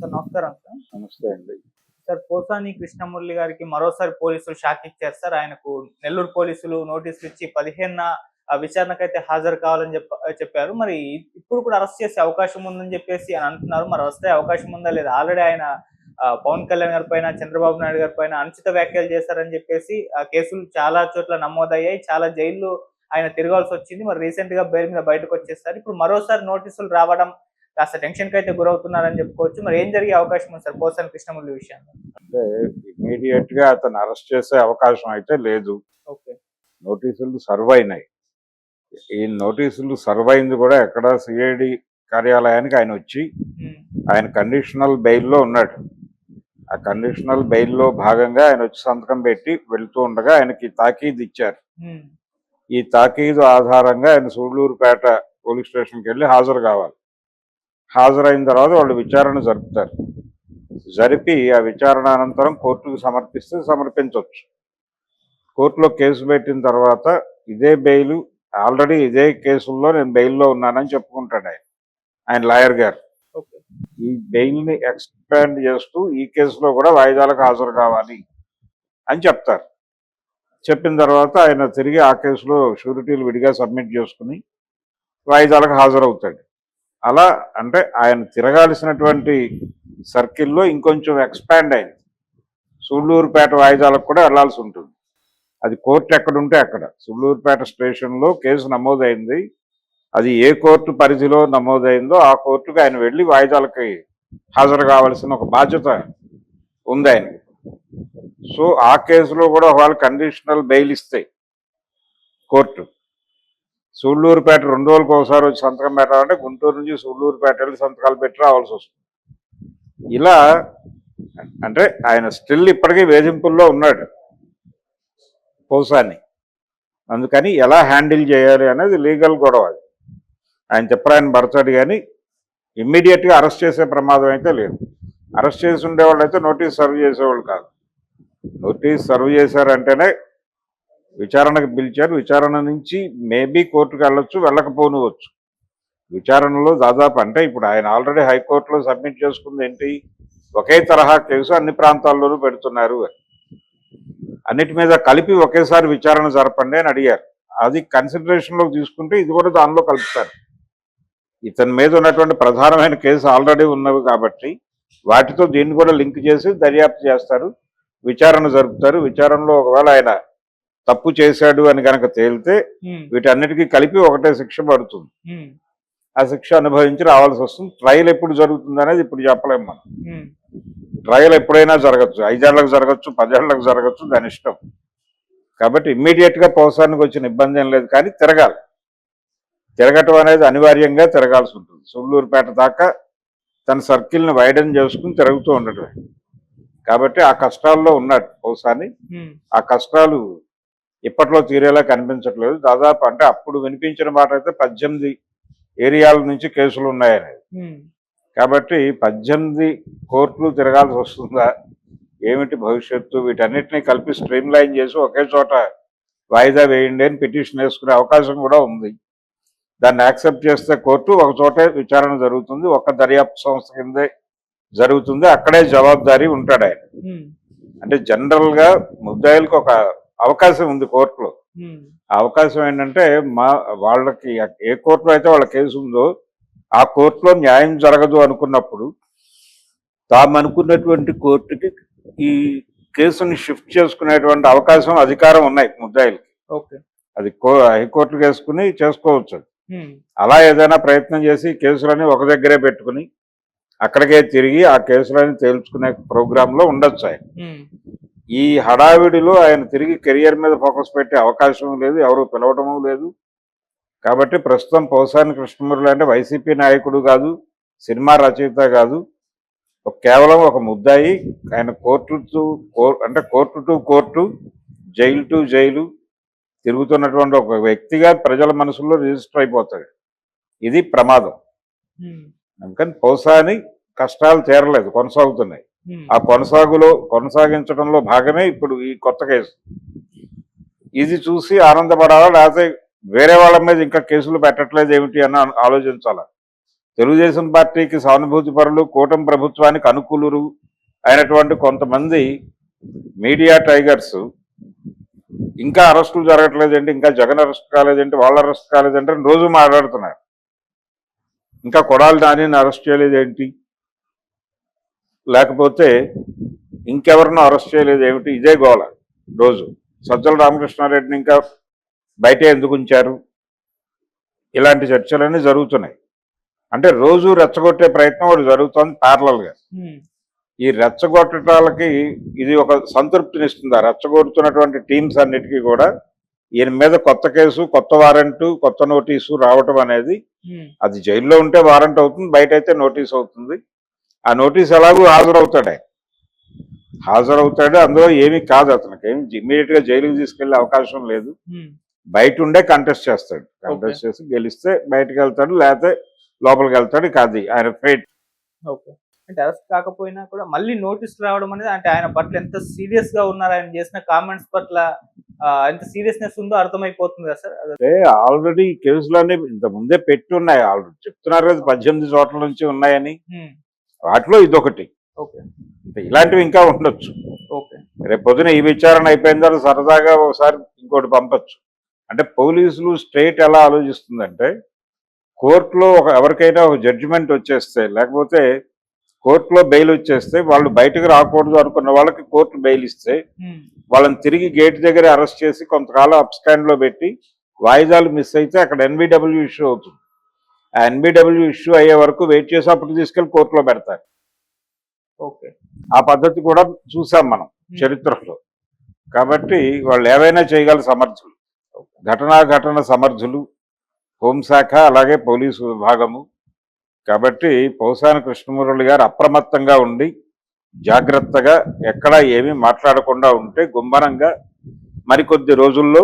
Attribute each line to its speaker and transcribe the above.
Speaker 1: Sir నమస్కారం sir.
Speaker 2: నమస్తే అండి.
Speaker 1: సార్ పోసాని కృష్ణమురళి గారికి మరోసారి పోలీసులు షాక్ ఇచ్చారు సార్. ఆయనకు నెల్లూరు పోలీసులు నోటీసులు ఇచ్చి పదిహేను విచారణకైతే హాజరు కావాలని చెప్ప చెప్పారు. మరి ఇప్పుడు కూడా అరెస్ట్ చేసే అవకాశం ఉందని చెప్పేసి అని అంటున్నారు. మరి వస్తే అవకాశం ఉందా లేదా? ఆల్రెడీ ఆయన పవన్ కళ్యాణ్ గారి పైన చంద్రబాబు నాయుడు గారి పైన అనుచిత వ్యాఖ్యలు చేశారని చెప్పేసి ఆ కేసులు చాలా చోట్ల నమోదయ్యాయి. చాలా జైల్లో ఆయన తిరగాల్సి వచ్చింది. మరి రీసెంట్గా బెయిల్ మీద బయటకు వచ్చేసారు. ఇప్పుడు మరోసారి నోటీసులు రావడం కాస్త టెన్షన్కి అయితే గురవుతున్నారని చెప్పుకోవచ్చు. మరి ఏం జరిగే అవకాశం ఉంది సార్? పోసాని కృష్ణమురళి విషయంలో?
Speaker 2: అంటే ఇమీడియట్గా అతను అరెస్ట్ చేసే అవకాశం అయితే లేదు.
Speaker 1: ఓకే.
Speaker 2: నోటీసులు సర్వ్ అయినాయి. ఈ నోటీసులు సర్వ్ అయింది కూడా ఎక్కడ సిఐడి కార్యాలయానికి ఆయన వచ్చి ఆయన కండిషనల్ బెయిల్లో ఉన్నాడు. ఆ కండిషనల్ బెయిల్లో భాగంగా ఆయన వచ్చి సంతకం పెట్టి వెళ్తూ ఉండగా ఆయనకి తాకీదు ఇచ్చారు. ఈ తాకీదు ఆధారంగా ఆయన సూళ్ళూరుపేట పోలీస్ స్టేషన్కి వెళ్ళి హాజరు కావాలి. హాజరైన తర్వాత వాళ్ళు విచారణ జరుపుతారు. జరిపి ఆ విచారణ అనంతరం కోర్టుకు సమర్పిస్తే సమర్పించవచ్చు కోర్టులో కేసు పెట్టిన తర్వాత ఇదే బెయిల్ ఆల్రెడీ ఇదే కేసుల్లో నేను బెయిల్లో ఉన్నానని చెప్పుకుంటాడు ఆయన ఆయన లాయర్ గారు. ఈ బెయిల్ని ఎక్స్పాండ్ చేస్తూ ఈ కేసులో కూడా వాయిదాలకు హాజరు కావాలి అని చెప్తారు. చెప్పిన తర్వాత ఆయన తిరిగి ఆ కేసులో షూరిటీలు విడిగా సబ్మిట్ చేసుకుని వాయిదాలకు హాజరవుతాడు. అలా అంటే ఆయన తిరగాల్సినటువంటి సర్కిల్లో ఇంకొంచెం ఎక్స్పాండ్ అయింది. సూళ్ళూరుపేట వాయిదాలకు కూడా వెళ్ళాల్సి ఉంటుంది. అది కోర్టు ఎక్కడుంటే అక్కడ. సుళ్ళూరుపేట స్టేషన్లో కేసు నమోదైంది. అది ఏ కోర్టు పరిధిలో నమోదైందో ఆ కోర్టుకు ఆయన వెళ్ళి వాయిదాలకి హాజరు కావాల్సిన ఒక బాధ్యత ఉంది ఆయనకి. సో ఆ కేసులో కూడా ఒకవేళ కండిషనల్ బెయిల్ ఇస్తాయి కోర్టు. సూళ్ళూరుపేట రెండు రోజులకు ఒకసారి వచ్చి సంతకం పెట్టాలంటే గుంటూరు నుంచి సూళ్ళూరుపేట వెళ్ళి సంతకాలు పెట్టి రావాల్సి వస్తుంది. ఇలా అంటే ఆయన స్టిల్ ఇప్పటికీ వేధింపుల్లో ఉన్నాడు పోసాన్ని అందుకని ఎలా హ్యాండిల్ చేయాలి అనేది లీగల్ గొడవ అది. ఆయన చెప్పరాయని పడతాడు కానీ ఇమ్మీడియట్గా అరెస్ట్ చేసే ప్రమాదం అయితే లేదు. అరెస్ట్ చేసి ఉండేవాళ్ళు అయితే నోటీస్ సర్వ్ చేసేవాళ్ళు కాదు. నోటీస్ సర్వ్ చేశారంటేనే విచారణకు పిలిచారు. విచారణ నుంచి మేబీ కోర్టుకు వెళ్ళొచ్చు వెళ్ళకపోనివచ్చు. విచారణలో దాదాపు అంటే ఇప్పుడు ఆయన ఆల్రెడీ హైకోర్టులో సబ్మిట్ చేసుకుంది ఏంటి? ఒకే తరహా కేసు అన్ని ప్రాంతాల్లోనూ పెడుతున్నారు అన్నిటి మీద కలిపి ఒకేసారి విచారణ జరపండి అని అడిగారు. అది కన్సిడరేషన్లోకి తీసుకుంటే ఇది కూడా దానిలో కలుపుతారు. ఇతని మీద ఉన్నటువంటి ప్రధానమైన కేసు ఆల్రెడీ ఉన్నవి కాబట్టి వాటితో దీన్ని కూడా లింక్ చేసి దర్యాప్తు చేస్తారు. విచారణ జరుపుతారు. విచారణలో ఒకవేళ ఆయన తప్పు చేశాడు అని కనుక తేలితే వీటన్నిటికీ కలిపి ఒకటే శిక్ష పడుతుంది. ఆ శిక్ష అనుభవించి రావాల్సి వస్తుంది. ట్రయల్ ఎప్పుడు జరుగుతుంది అనేది ఇప్పుడు చెప్పలేము మనం. ట్రయల్ ఎప్పుడైనా జరగచ్చు. ఐదేళ్ళకు జరగచ్చు పదేళ్ళకు జరగచ్చు దాని ఇష్టం. కాబట్టి ఇమ్మీడియట్గా పోసానికి వచ్చిన ఇబ్బంది ఏం లేదు కానీ తిరగాలి. తిరగటం అనేది అనివార్యంగా తిరగాల్సి ఉంటుంది. సుళ్ళూరుపేట దాకా తన సర్కిల్ని వైడన్ చేసుకుని తిరుగుతూ ఉండటమే. కాబట్టి ఆ కష్టాల్లో ఉన్నాడు పోసాని ఆ కష్టాలు ఇప్పట్లో తీరేలా కనిపించట్లేదు. దాదాపు అంటే అప్పుడు వినిపించిన మాట అయితే పద్దెనిమిది ఏరియాల నుంచి కేసులు ఉన్నాయనేది. కాబట్టి పద్దెనిమిది కోర్టులు తిరగాల్సి వస్తుందా? ఏమిటి భవిష్యత్తు? వీటన్నిటిని కలిపి స్ట్రీమ్ లైన్ చేసి ఒకే చోట వాయిదా వేయండి అని పిటిషన్ వేసుకునే అవకాశం కూడా ఉంది. దాన్ని యాక్సెప్ట్ చేస్తే కోర్టు ఒక చోటే విచారణ జరుగుతుంది. ఒక దర్యాప్తు సంస్థ కిందే జరుగుతుంది. అక్కడే జవాబుదారీ ఉంటాడు ఆయన. అంటే జనరల్గా ముద్దాయిలకు ఒక అవకాశం ఉంది కోర్టులో. ఆ అవకాశం ఏంటంటే మా వాళ్ళకి ఏ కోర్టులో అయితే వాళ్ళ కేసు ఉందో ఆ కోర్టులో న్యాయం జరగదు అనుకున్నప్పుడు తాము అనుకున్నటువంటి కోర్టుకి ఈ కేసుని షిఫ్ట్ చేసుకునేటువంటి అవకాశం అధికారం ఉన్నాయి ముద్దాయిలకి.
Speaker 1: ఓకే.
Speaker 2: అది కో హైకోర్టుకు వేసుకుని చేసుకోవచ్చు. అలా ఏదైనా ప్రయత్నం చేసి కేసులని ఒక దగ్గరే పెట్టుకుని అక్కడికే తిరిగి ఆ కేసులని తేల్చుకునే ప్రోగ్రాంలో ఉండొచ్చు ఆయన. ఈ హడావిడిలో ఆయన తిరిగి కెరియర్ మీద ఫోకస్ పెట్టే అవకాశం లేదు ఎవరు పిలవటము లేదు. కాబట్టి ప్రస్తుతం పోసాని కృష్ణమురళి అంటే వైసీపీ నాయకుడు కాదు సినిమా రచయిత కాదు. కేవలం ఒక ముద్దాయి ఆయన కోర్టు టు అంటే court to court jail to jail తిరుగుతున్నటువంటి ఒక వ్యక్తిగా ప్రజల మనసులో రిజిస్టర్ అయిపోతాడు. ఇది ప్రమాదం. అందుకని పోసాని కష్టాలు తీరలేదు కొనసాగుతున్నాయి. ఆ కొనసాగులో కొనసాగించడంలో భాగమే ఇప్పుడు ఈ కొత్త కేసు. ఇది చూసి ఆనందపడాలా? లేకపోతే వేరే వాళ్ళ మీద ఇంకా కేసులు పెట్టట్లేదు ఏమిటి అని ఆలోచించాలా? తెలుగుదేశం పార్టీకి సానుభూతి పరులు కూటమి ప్రభుత్వానికి అనుకూలురు అయినటువంటి కొంతమంది మీడియా టైగర్స్ ఇంకా అరెస్టులు జరగట్లేదండి ఇంకా జగన్ అరెస్ట్ కాలేదంటే వాళ్ళు అరెస్ట్ కాలేదంటే రోజు మాట్లాడుతున్నారు. ఇంకా కొడాలి నాని అరెస్ట్ చేయలేదేంటి? లేకపోతే ఇంకెవరినో అరెస్ట్ చేయలేదు ఏమిటి? ఇదే గోల రోజు. సజ్జల రామకృష్ణారెడ్డిని ఇంకా బయటే ఎందుకు ఉంచారు? ఇలాంటి చర్చలన్నీ జరుగుతున్నాయి. అంటే రోజు రెచ్చగొట్టే ప్రయత్నం ఒకటి జరుగుతోంది ప్యారలల్గా
Speaker 1: ఉమ్,
Speaker 2: ఈ రెచ్చగొట్టడాలకి ఇది ఒక సంతృప్తినిస్తుంది. ఆ రెచ్చగొడుతున్నటువంటి టీమ్స్ అన్నిటికీ కూడా ఈయన మీద కొత్త కేసు కొత్త వారెంట్ కొత్త నోటీసు రావటం అనేది అది జైల్లో ఉంటే వారెంట్ అవుతుంది బయట అయితే నోటీస్ అవుతుంది. ఆ నోటీస్ ఎలాగూ హాజరవుతాడే? హాజరవుతాడు అందులో ఏమీ కాదు అతనికి. ఏమి ఇమీడియట్గా జైలుకి తీసుకెళ్ళే అవకాశం లేదు. బయట ఉండే కంటెస్ట్ చేస్తాడు. కంటెస్ట్ చేసి గెలిస్తే బయటకు వెళ్తాడు లేకపోతే లోపలికి వెళ్తాడు ఇక అది ఆయన ఫేట్.
Speaker 1: ఓకే. అంటే అరెస్ట్ కాకపోయినా కూడా మళ్ళీ నోటీస్ రావడం అనేది అంటే ఆయన పట్ల ఎంత సీరియస్గా ఉన్నారు? ఆయన చేసిన కామెంట్స్ పట్ల ఎంత సీరియస్నెస్ ఉందో అర్థమైపోతుంది కదా సార్? అది-
Speaker 2: అంటే ఆల్రెడీ కేసులన్నీ ఇంత ముందే పెట్టి ఉన్నాయి. ఆల్రెడీ చెప్తున్నారు కదా పద్దెనిమిది చోట్ల నుంచి ఉన్నాయని. వాటిలో ఇదొకటి. ఇలాంటివి ఇంకా ఉండొచ్చు.
Speaker 1: ఓకే.
Speaker 2: రేపు పొద్దున ఈ విచారణ అయిపోయిన తర్వాత సరదాగా ఒకసారి ఇంకోటి పంపొచ్చు. అంటే పోలీసులు స్టేట్ ఎలా ఆలోచిస్తుందంటే కోర్టులో ఒక ఎవరికైనా ఒక జడ్జిమెంట్ వచ్చేస్తే లేకపోతే కోర్టులో బెయిల్ వచ్చేస్తే వాళ్ళు బయటకు రాకూడదు అనుకున్న వాళ్ళకి కోర్టు బెయిల్ ఇస్తే వాళ్ళని తిరిగి గేట్ దగ్గర అరెస్ట్ చేసి కొంతకాలం అప్స్టాండ్లో పెట్టి వాయిదాలు మిస్ అయితే అక్కడ ఎన్బిడబ్ల్యూ ఇష్యూ అవుతుంది. ఆ ఎన్బిడబ్ల్యూ ఇష్యూ అయ్యే వరకు వెయిట్ చేసి అప్పుడు తీసుకెళ్ళి కోర్టులో పెడతారు.
Speaker 1: ఓకే.
Speaker 2: ఆ పద్ధతి కూడా చూసాం మనం చరిత్రలో. కాబట్టి వాళ్ళు ఏవైనా చేయగల సమర్థులు. ఘటనా ఘటన సమర్థులు హోంశాఖ అలాగే పోలీసు విభాగము. కాబట్టి పౌసాని కృష్ణమురళి గారు అప్రమత్తంగా ఉండి జాగ్రత్తగా ఎక్కడా ఏమీ మాట్లాడకుండా ఉంటే గుమ్మనంగా మరికొద్ది రోజుల్లో